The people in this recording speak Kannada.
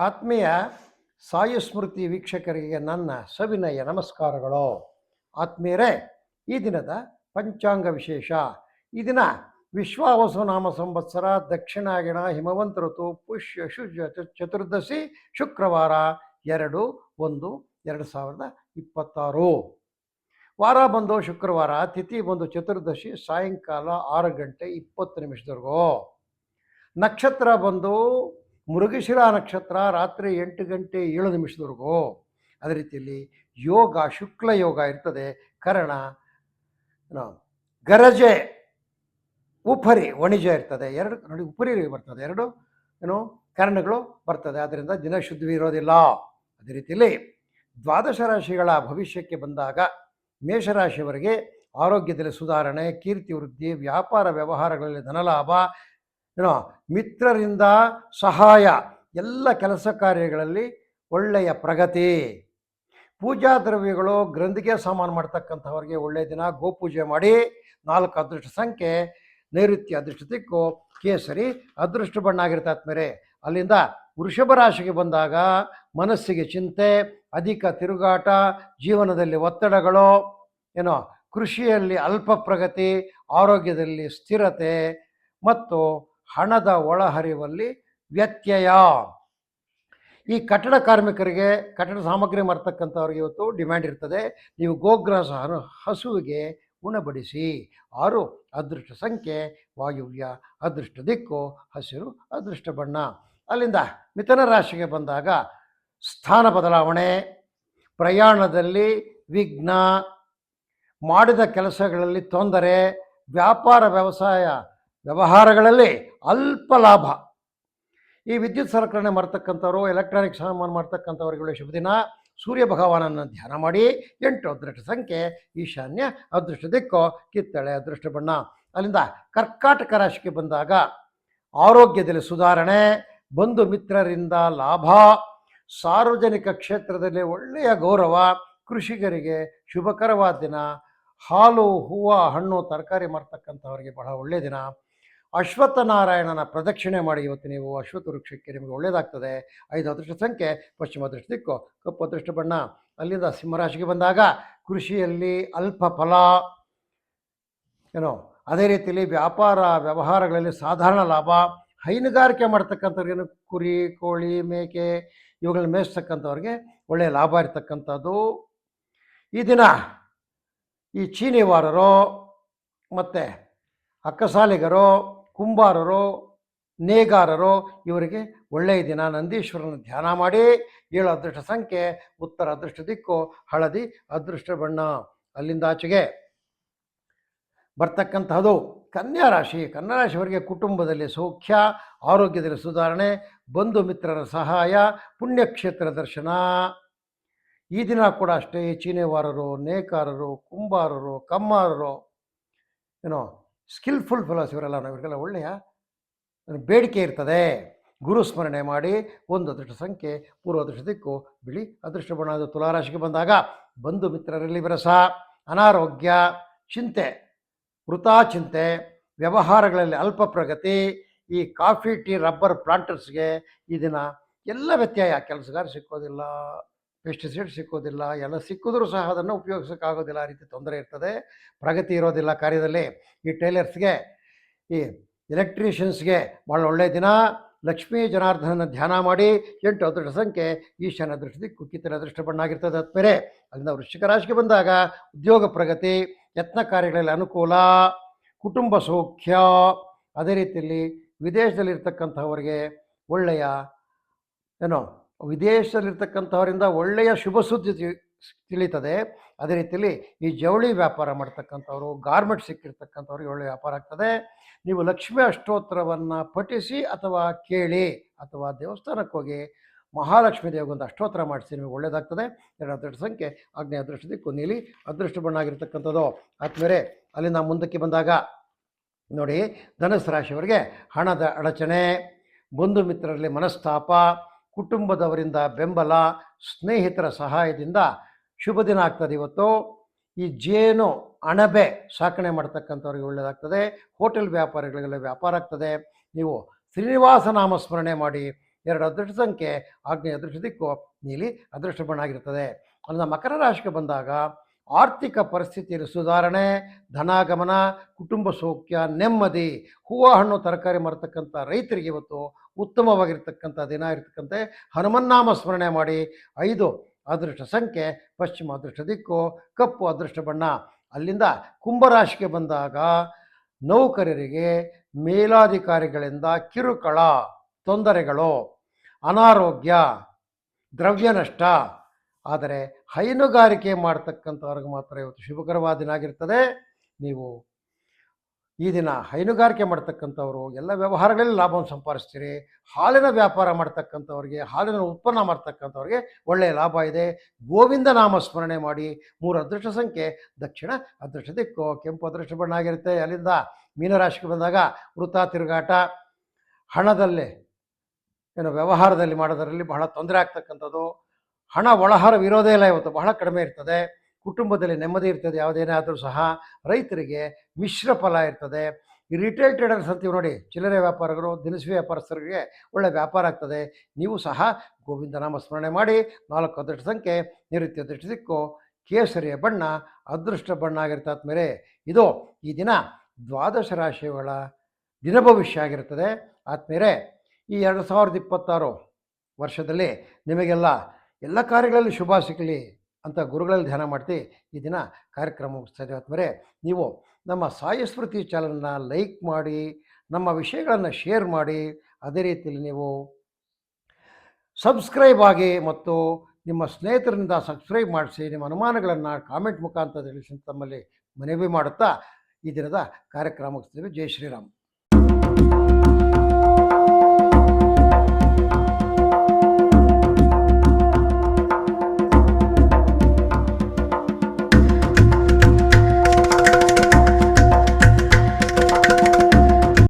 ಆತ್ಮೀಯ ಸಾಯು ಸ್ಮೃತಿ ವೀಕ್ಷಕರಿಗೆ ನನ್ನ ಸವಿನಯ ನಮಸ್ಕಾರಗಳು. ಆತ್ಮೀಯರೇ, ಈ ದಿನದ ಪಂಚಾಂಗ ವಿಶೇಷ. ಈ ದಿನ ವಿಶ್ವಾವಸುನಾಮ ಸಂವತ್ಸರ ದಕ್ಷಿಣಾಗಿಣ ಹಿಮವಂತ ಋತು, ಪುಷ್ಯ ಶುಜ ಚತುರ್ದಶಿ, ಶುಕ್ರವಾರ, ಎರಡು, ಒಂದು, ಎರಡು ಸಾವಿರದ ಇಪ್ಪತ್ತಾರು. ವಾರ ಬಂದು ಶುಕ್ರವಾರ, ತಿಥಿ ಬಂದು ಚತುರ್ದಶಿ, ಸಾಯಂಕಾಲ ಆರು ಗಂಟೆ ಇಪ್ಪತ್ತು ನಿಮಿಷದವರೆಗೂ. ನಕ್ಷತ್ರ ಬಂದು ಮೃಗಶಿರ ನಕ್ಷತ್ರ ರಾತ್ರಿ ಎಂಟು ಗಂಟೆ ಏಳು ನಿಮಿಷದವರೆಗೂ. ಅದೇ ರೀತಿಯಲ್ಲಿ ಯೋಗ, ಶುಕ್ಲ ಯೋಗ ಇರ್ತದೆ. ಕರಣ ಗರಜೆ, ಉಪರಿ, ವಣಿಜ ಇರ್ತದೆ. ಎರಡು, ನೋಡಿ ಉಪರಿ ಬರ್ತದೆ. ಎರಡು, ಏನು, ಕರಣಗಳು ಬರ್ತದೆ. ಅದರಿಂದ ದಿನ ಶುದ್ಧಿ ಇರೋದಿಲ್ಲ. ಅದೇ ರೀತಿಯಲ್ಲಿ ದ್ವಾದಶ ರಾಶಿಗಳ ಭವಿಷ್ಯಕ್ಕೆ ಬಂದಾಗ ಮೇಷರಾಶಿಯವರಿಗೆ ಆರೋಗ್ಯದಲ್ಲಿ ಸುಧಾರಣೆ, ಕೀರ್ತಿ ವೃದ್ಧಿ, ವ್ಯಾಪಾರ ವ್ಯವಹಾರಗಳಲ್ಲಿ ಧನಲಾಭ ಏನೋ ಮಿತ್ರರಿಂದ ಸಹಾಯ ಎಲ್ಲ ಕೆಲಸ ಕಾರ್ಯಗಳಲ್ಲಿ ಒಳ್ಳೆಯ ಪ್ರಗತಿ. ಪೂಜಾ ದ್ರವ್ಯಗಳು ಗ್ರಂಥಿಗೆ ಸಾಮಾನು ಮಾಡ್ತಕ್ಕಂಥವ್ರಿಗೆ ಒಳ್ಳೆಯ ದಿನ. ಗೋಪೂಜೆ ಮಾಡಿ ನಾಲ್ಕು ಅದೃಷ್ಟ ಸಂಖ್ಯೆ, ನೈಋತ್ಯ ಅದೃಷ್ಟ ದಿಕ್ಕು, ಕೇಸರಿ ಅದೃಷ್ಟ ಬಣ್ಣ ಆಗಿರ್ತಾತ್ ಮೇರೆ. ಅಲ್ಲಿಂದ ವೃಷಭ ರಾಶಿಗೆ ಬಂದಾಗ ಮನಸ್ಸಿಗೆ ಚಿಂತೆ, ಅಧಿಕ ತಿರುಗಾಟ, ಜೀವನದಲ್ಲಿ ಒತ್ತಡಗಳು, ಏನೋ ಕೃಷಿಯಲ್ಲಿ ಅಲ್ಪ ಪ್ರಗತಿ, ಆರೋಗ್ಯದಲ್ಲಿ ಸ್ಥಿರತೆ ಮತ್ತು ಹಣದ ಒಳಹರಿವಲ್ಲಿ ವ್ಯತ್ಯಯ. ಈ ಕಟ್ಟಡ ಕಾರ್ಮಿಕರಿಗೆ ಕಟ್ಟಡ ಸಾಮಗ್ರಿ ಮಾರ್ತಕ್ಕಂಥವ್ರಿಗೆ ಇವತ್ತು ಡಿಮ್ಯಾಂಡ್ ಇರ್ತದೆ. ನೀವು ಗೋಗ್ರಾಸ ಹಸುವಿಗೆ ಉಣಬಡಿಸಿ. ಆರು, ಅದೃಷ್ಟ ಸಂಖ್ಯೆ, ವಾಯುವ್ಯ, ಅದೃಷ್ಟ ದಿಕ್ಕು, ಹಸಿರು, ಅದೃಷ್ಟ ಬಣ್ಣ. ಅಲ್ಲಿಂದ ಮಿಥನ ರಾಶಿಗೆ ಬಂದಾಗ ಸ್ಥಾನ ಬದಲಾವಣೆ, ಪ್ರಯಾಣದಲ್ಲಿ ವಿಘ್ನ, ಮಾಡಿದ ಕೆಲಸಗಳಲ್ಲಿ ತೊಂದರೆ, ವ್ಯಾಪಾರ ವ್ಯವಸಾಯ ವ್ಯವಹಾರಗಳಲ್ಲಿ ಅಲ್ಪ ಲಾಭ. ಈ ವಿದ್ಯುತ್ ಸಲಕರಣೆ ಮಾಡ್ತಕ್ಕಂಥವ್ರು ಎಲೆಕ್ಟ್ರಾನಿಕ್ ಸಾಮಾನು ಮಾಡ್ತಕ್ಕಂಥವ್ರಿಗೆ ಶುಭ ದಿನ ಸೂರ್ಯ ಭಗವಾನನ್ನು ಧ್ಯಾನ ಮಾಡಿ, ಎಂಟು ಅದೃಷ್ಟ ಸಂಖ್ಯೆ, ಈಶಾನ್ಯ ಅದೃಷ್ಟ ದಿಕ್ಕು, ಕಿತ್ತಳೆ ಅದೃಷ್ಟ ಬಣ್ಣ. ಅಲ್ಲಿಂದ ಕರ್ಕಾಟಕ ರಾಶಿಗೆ ಬಂದಾಗ ಆರೋಗ್ಯದಲ್ಲಿ ಸುಧಾರಣೆ, ಬಂಧು ಮಿತ್ರರಿಂದ ಲಾಭ, ಸಾರ್ವಜನಿಕ ಕ್ಷೇತ್ರದಲ್ಲಿ ಒಳ್ಳೆಯ ಗೌರವ, ಕೃಷಿಕರಿಗೆ ಶುಭಕರವಾದ ದಿನ, ಹಾಲು, ಹೂವು, ಹಣ್ಣು, ತರಕಾರಿ ಮಾರ್ತಕ್ಕಂಥವರಿಗೆ ಬಹಳ ಒಳ್ಳೆಯ ದಿನ. ಅಶ್ವತ್ಥ ನಾರಾಯಣನ ಪ್ರದಕ್ಷಿಣೆ ಮಾಡಿ ಇವತ್ತು ನೀವು ಅಶ್ವತ್ಥ ವೃಕ್ಷಕ್ಕೆ ನಿಮಗೆ ಒಳ್ಳೆಯದಾಗ್ತದೆ ಐದು ಅದೃಷ್ಟ ಸಂಖ್ಯೆ, ಪಶ್ಚಿಮ ಅದೃಷ್ಟ ದಿಕ್ಕು, ಕಪ್ಪು ಅದೃಷ್ಟ ಬಣ್ಣ. ಅಲ್ಲಿಂದ ಸಿಂಹರಾಶಿಗೆ ಬಂದಾಗ ಕೃಷಿಯಲ್ಲಿ ಅಲ್ಪ ಫಲ. ಏನೋ, ಅದೇ ರೀತಿಯಲ್ಲಿ ವ್ಯಾಪಾರ ವ್ಯವಹಾರಗಳಲ್ಲಿ ಸಾಧಾರಣ ಲಾಭ. ಹೈನುಗಾರಿಕೆ ಮಾಡ್ತಕ್ಕಂಥವ್ರಿಗೇನು ಕುರಿ, ಕೋಳಿ, ಮೇಕೆ, ಇವುಗಳನ್ನ ಮೇಯಿಸ್ತಕ್ಕಂಥವ್ರಿಗೆ ಒಳ್ಳೆಯ ಲಾಭ ಇರ್ತಕ್ಕಂಥದ್ದು. ಈ ದಿನ ಈ ಚೀನಿವಾರರು ಮತ್ತು ಅಕ್ಕಸಾಲಿಗರು ಕುಂಬಾರರು, ನೇಗಾರರು, ಇವರಿಗೆ ಒಳ್ಳೆಯ ದಿನ ನಂದೀಶ್ವರನ ಧ್ಯಾನ ಮಾಡಿ, ಏಳು ಅದೃಷ್ಟ ಸಂಖ್ಯೆ, ಉತ್ತರ ಅದೃಷ್ಟ ದಿಕ್ಕು, ಹಳದಿ ಅದೃಷ್ಟ ಬಣ್ಣ. ಅಲ್ಲಿಂದ ಆಚೆಗೆ ಬರ್ತಕ್ಕಂತಹದು ಕನ್ಯಾ ರಾಶಿ. ಕನ್ಯಾ ರಾಶಿಯವರಿಗೆ ಕುಟುಂಬದಲ್ಲಿ ಸೌಖ್ಯ, ಆರೋಗ್ಯದಲ್ಲಿ ಸುಧಾರಣೆ, ಬಂಧು ಮಿತ್ರರ ಸಹಾಯ, ಪುಣ್ಯಕ್ಷೇತ್ರ ದರ್ಶನ. ಈ ದಿನ ಕೂಡ ಅಷ್ಟೇ, ಚೀನೇವಾರರು, ನೇಕಾರರು, ಕುಂಬಾರರು, ಕಮ್ಮಾರರು, ಏನೋ ಸ್ಕಿಲ್ಫುಲ್ ಫೆಲೋಸ್ ಇವರೆಲ್ಲ ಇವರಿಗೆಲ್ಲ ಒಳ್ಳೆಯ ಬೇಡಿಕೆ ಇರ್ತದೆ. ಗುರು ಸ್ಮರಣೆ ಮಾಡಿ ಒಂದು ಅದೃಷ್ಟ ಸಂಖ್ಯೆ, ಪೂರ್ವ ಅದೃಷ್ಟ ದಿಕ್ಕು, ಬಿಳಿ ಅದೃಷ್ಟ ಬಣ್ಣ ಅದು ತುಲಾರಾಶಿಗೆ ಬಂದಾಗ ಬಂಧು ಮಿತ್ರರಲ್ಲಿ ವಿರಸ, ಅನಾರೋಗ್ಯ, ಚಿಂತೆ ವೃತಾ ಚಿಂತೆ, ವ್ಯವಹಾರಗಳಲ್ಲಿ ಅಲ್ಪ ಪ್ರಗತಿ, ಈ ಕಾಫಿ, ಟೀ, ರಬ್ಬರ್, ಪ್ಲಾಂಟರ್ಸ್ಗೆ ಈ ದಿನ ಎಲ್ಲ ವ್ಯತ್ಯಯ, ಕೆಲಸಗಾರ ಸಿಕ್ಕೋದಿಲ್ಲ. ಪೆಸ್ಟಿಸೈಡ್ ಸಿಕ್ಕೋದಿಲ್ಲ, ಎಲ್ಲ ಸಿಕ್ಕಿದ್ರೂ ಸಹ ಅದನ್ನು ಉಪಯೋಗಿಸೋಕ್ಕಾಗೋದಿಲ್ಲ ಆ ರೀತಿ ತೊಂದರೆ ಇರ್ತದೆ. ಪ್ರಗತಿ ಇರೋದಿಲ್ಲ ಕಾರ್ಯದಲ್ಲಿ. ಈ ಟೈಲರ್ಸ್ಗೆ, ಈ ಎಲೆಕ್ಟ್ರಿಷಿಯನ್ಸ್ಗೆ ಭಾಳ ಒಳ್ಳೆಯ ದಿನ. ಲಕ್ಷ್ಮೀ ಜನಾರ್ದನನ ಧ್ಯಾನ ಮಾಡಿ ಎಂಟು ಅದೃಷ್ಟ ಸಂಖ್ಯೆ ಈಶಾನ್ಯ ದೃಷ್ಟಿ, ಕುಕ್ಕಿತನ ಅದೃಷ್ಟ ಬಣ್ಣಾಗಿರ್ತದೆ ಆದ್ಮೇಲೆ ಅಲ್ಲಿಂದ ವೃಶ್ಚಿಕ ರಾಶಿಗೆ ಬಂದಾಗ ಉದ್ಯೋಗ ಪ್ರಗತಿ, ಯತ್ನ ಕಾರ್ಯಗಳಲ್ಲಿ ಅನುಕೂಲ, ಕುಟುಂಬ ಸೌಖ್ಯ, ಅದೇ ರೀತಿಯಲ್ಲಿ ವಿದೇಶದಲ್ಲಿರ್ತಕ್ಕಂಥವ್ರಿಗೆ ಒಳ್ಳೆಯ, ಏನೋ ವಿದೇಶದಲ್ಲಿರ್ತಕ್ಕಂಥವರಿಂದ ಒಳ್ಳೆಯ ಶುಭ ಸುದ್ದಿ ತಿಳಿತದೆ. ಅದೇ ರೀತಿಯಲ್ಲಿ ಈ ಜವಳಿ ವ್ಯಾಪಾರ ಮಾಡ್ತಕ್ಕಂಥವ್ರು, ಗಾರ್ಮೆಂಟ್ ಸಿಕ್ಕಿರ್ತಕ್ಕಂಥವ್ರಿಗೆ ಒಳ್ಳೆಯ ವ್ಯಾಪಾರ ಆಗ್ತದೆ. ನೀವು ಲಕ್ಷ್ಮೀ ಅಷ್ಟೋತ್ತರವನ್ನು ಪಠಿಸಿ ಅಥವಾ ಕೇಳಿ ಅಥವಾ ದೇವಸ್ಥಾನಕ್ಕೆ ಹೋಗಿ ಮಹಾಲಕ್ಷ್ಮೀ ದೇವಗೊಂದು ಅಷ್ಟೋತ್ತರ ಮಾಡಿಸಿ ನಿಮಗೆ ಒಳ್ಳೆಯದಾಗ್ತದೆ ಎರಡು ಅದೃಷ್ಟ ಸಂಖ್ಯೆ ಆಗ್ನೇಯ ಅದೃಷ್ಟದ ಕೊನೆಯಲ್ಲಿ ಅದೃಷ್ಟ ಬಣ್ಣ ಆಗಿರ್ತಕ್ಕಂಥದ್ದು. ಆದ್ಮೇಲೆ ಅಲ್ಲಿಂದ ಮುಂದಕ್ಕೆ ಬಂದಾಗ ನೋಡಿ, ಧನಸ್ ರಾಶಿಯವರಿಗೆ ಹಣದ ಅಡಚಣೆ, ಬಂಧು ಮಿತ್ರರಲ್ಲಿ ಮನಸ್ತಾಪ ಕುಟುಂಬದವರಿಂದ ಬೆಂಬಲ, ಸ್ನೇಹಿತರ ಸಹಾಯದಿಂದ ಶುಭ ದಿನ ಆಗ್ತದೆ ಇವತ್ತು. ಈ ಜೇನು, ಅಣಬೆ ಸಾಕಣೆ ಮಾಡ್ತಕ್ಕಂಥವ್ರಿಗೆ ಒಳ್ಳೆಯದಾಗ್ತದೆ ಹೋಟೆಲ್ ವ್ಯಾಪಾರಿಗಳಿಗೆಲ್ಲ ವ್ಯಾಪಾರ ಆಗ್ತದೆ. ನೀವು ಶ್ರೀನಿವಾಸ ನಾಮ ಸ್ಮರಣೆ ಮಾಡಿ, ಎರಡು ಅದೃಷ್ಟ ಸಂಖ್ಯೆ, ಆಗ್ನೇಯ ಅದೃಷ್ಟ ದಿಕ್ಕು, ನೀಲಿ ಅದೃಷ್ಟ ಬಣ್ಣ ಆಗಿರ್ತದೆ. ಅಲ್ಲಿಂದ ಮಕರ ರಾಶಿಗೆ ಬಂದಾಗ ಆರ್ಥಿಕ ಪರಿಸ್ಥಿತಿಯಲ್ಲಿ ಸುಧಾರಣೆ, ಧನಾಗಮನ, ಕುಟುಂಬ ಸೌಖ್ಯ, ನೆಮ್ಮದಿ, ಹೂವು, ಹಣ್ಣು, ತರಕಾರಿ ಮಾರತಕ್ಕಂಥ ರೈತರಿಗೆ ಇವತ್ತು ಉತ್ತಮವಾಗಿರ್ತಕ್ಕಂಥ ದಿನ ಇರತಕ್ಕಂತೆ. ಹನುಮನ್ನಾಮ ಸ್ಮರಣೆ ಮಾಡಿ, ಐದು ಅದೃಷ್ಟ ಸಂಖ್ಯೆ, ಪಶ್ಚಿಮ ಅದೃಷ್ಟ ದಿಕ್ಕು, ಕಪ್ಪು ಅದೃಷ್ಟ ಬಣ್ಣ. ಅಲ್ಲಿಂದ ಕುಂಭರಾಶಿಗೆ ಬಂದಾಗ ನೌಕರರಿಗೆ, ಮೇಲಾಧಿಕಾರಿಗಳಿಂದ ಕಿರುಕಳ, ತೊಂದರೆಗಳು, ಅನಾರೋಗ್ಯ ದ್ರವ್ಯ ನಷ್ಟ ಆದರೆ ಹೈನುಗಾರಿಕೆ ಮಾಡ್ತಕ್ಕಂಥವ್ರಿಗೆ ಮಾತ್ರ ಇವತ್ತು ಶುಭಕರವಾದ ದಿನ ಆಗಿರ್ತದೆ. ನೀವು ಈ ದಿನ ಹೈನುಗಾರಿಕೆ ಮಾಡ್ತಕ್ಕಂಥವ್ರು ಎಲ್ಲ ವ್ಯವಹಾರಗಳಲ್ಲಿ ಲಾಭವನ್ನು ಸಂಪಾದಿಸ್ತೀರಿ. ಹಾಲಿನ ವ್ಯಾಪಾರ ಮಾಡ್ತಕ್ಕಂಥವ್ರಿಗೆ, ಹಾಲಿನ ಉತ್ಪನ್ನ ಮಾಡ್ತಕ್ಕಂಥವ್ರಿಗೆ ಒಳ್ಳೆಯ ಲಾಭ ಇದೆ. ಗೋವಿಂದ ನಾಮ ಸ್ಮರಣೆ ಮಾಡಿ. ಮೂರು ಅದೃಷ್ಟ ಸಂಖ್ಯೆ, ದಕ್ಷಿಣ ಅದೃಷ್ಟ ದಿಕ್ಕು, ಕೆಂಪು ಅದೃಷ್ಟ ಬಣ್ಣ ಆಗಿರುತ್ತೆ. ಅಲ್ಲಿಂದ ಮೀನರಾಶಿಗೆ ಬಂದಾಗ ವೃತ್ತ ತಿರುಗಾಟ, ಹಣದಲ್ಲಿ ಏನು ವ್ಯವಹಾರದಲ್ಲಿ ಮಾಡೋದರಲ್ಲಿ ಬಹಳ ತೊಂದರೆ ಆಗ್ತಕ್ಕಂಥದ್ದು. ಹಣ ಒಳಹಾರ ವಿರೋಧ ಇಲ್ಲ ಇವತ್ತು, ಬಹಳ ಕಡಿಮೆ ಇರ್ತದೆ. ಕುಟುಂಬದಲ್ಲಿ ನೆಮ್ಮದಿ ಇರ್ತದೆ ಯಾವುದೇನೇ ಆದರೂ ಸಹ ರೈತರಿಗೆ ಮಿಶ್ರ ಫಲ ಇರ್ತದೆ. ಈ ರಿಟೇಲ್ ಟ್ರೇಡರ್ಸ್ ಅಂತೀವಿ ನೋಡಿ, ಚಿಲ್ಲರೆ ವ್ಯಾಪಾರಿಗಳು, ದಿನಸಿ ವ್ಯಾಪಾರಸ್ಥರಿಗೆ ಒಳ್ಳೆ ವ್ಯಾಪಾರ ಆಗ್ತದೆ. ನೀವು ಸಹ ಗೋವಿಂದ ನಾಮ ಸ್ಮರಣೆ ಮಾಡಿ, ನಾಲ್ಕು ಅದೃಷ್ಟ ಸಂಖ್ಯೆ ನಿವೃತ್ತಿ ಅದೃಷ್ಟ ಸಿಕ್ಕು, ಕೇಸರಿಯ ಬಣ್ಣ, ಅದೃಷ್ಟ ಬಣ್ಣ ಆಗಿರ್ತಾದ್ಮೇಲೆ ಇದು ಈ ದಿನ ದ್ವಾದಶ ರಾಶಿಗಳ ದಿನ ಭವಿಷ್ಯ ಆಗಿರ್ತದೆ. ಆದ್ಮೇಲೆ ಈ ಎರಡು ಸಾವಿರದ ಇಪ್ಪತ್ತಾರು ವರ್ಷದಲ್ಲಿ ನಿಮಗೆಲ್ಲ ಎಲ್ಲ ಕಾರ್ಯಗಳಲ್ಲಿ ಶುಭ ಸಿಗಲಿ ಅಂತ ಗುರುಗಳಲ್ಲಿ ಧ್ಯಾನ ಮಾಡ್ತಿ ಈ ದಿನ ಕಾರ್ಯಕ್ರಮ ಮುಗಿಸ್ತಾ ನೀವು ನಮ್ಮ ಸಾಯಿ ಸ್ಮೃತಿ ಚಾನಲ್ನ ಲೈಕ್ ಮಾಡಿ, ನಮ್ಮ ವಿಷಯಗಳನ್ನು ಶೇರ್ ಮಾಡಿ, ಅದೇ ರೀತಿಯಲ್ಲಿ ನೀವು ಸಬ್ಸ್ಕ್ರೈಬ್ ಆಗಿ ಮತ್ತು ನಿಮ್ಮ ಸ್ನೇಹಿತರಿಂದ ಸಬ್ಸ್ಕ್ರೈಬ್ ಮಾಡಿಸಿ, ನಿಮ್ಮ ಅನುಮಾನಗಳನ್ನು ಕಾಮೆಂಟ್ ಮುಖಾಂತರ ತಿಳಿಸಿ ತಮ್ಮಲ್ಲಿ ಮನವಿ ಮಾಡುತ್ತಾ ಈ ದಿನದ ಕಾರ್ಯಕ್ರಮ ಮುಗಿಸ್ತೀವಿ. ಜೈ ಶ್ರೀರಾಮ್.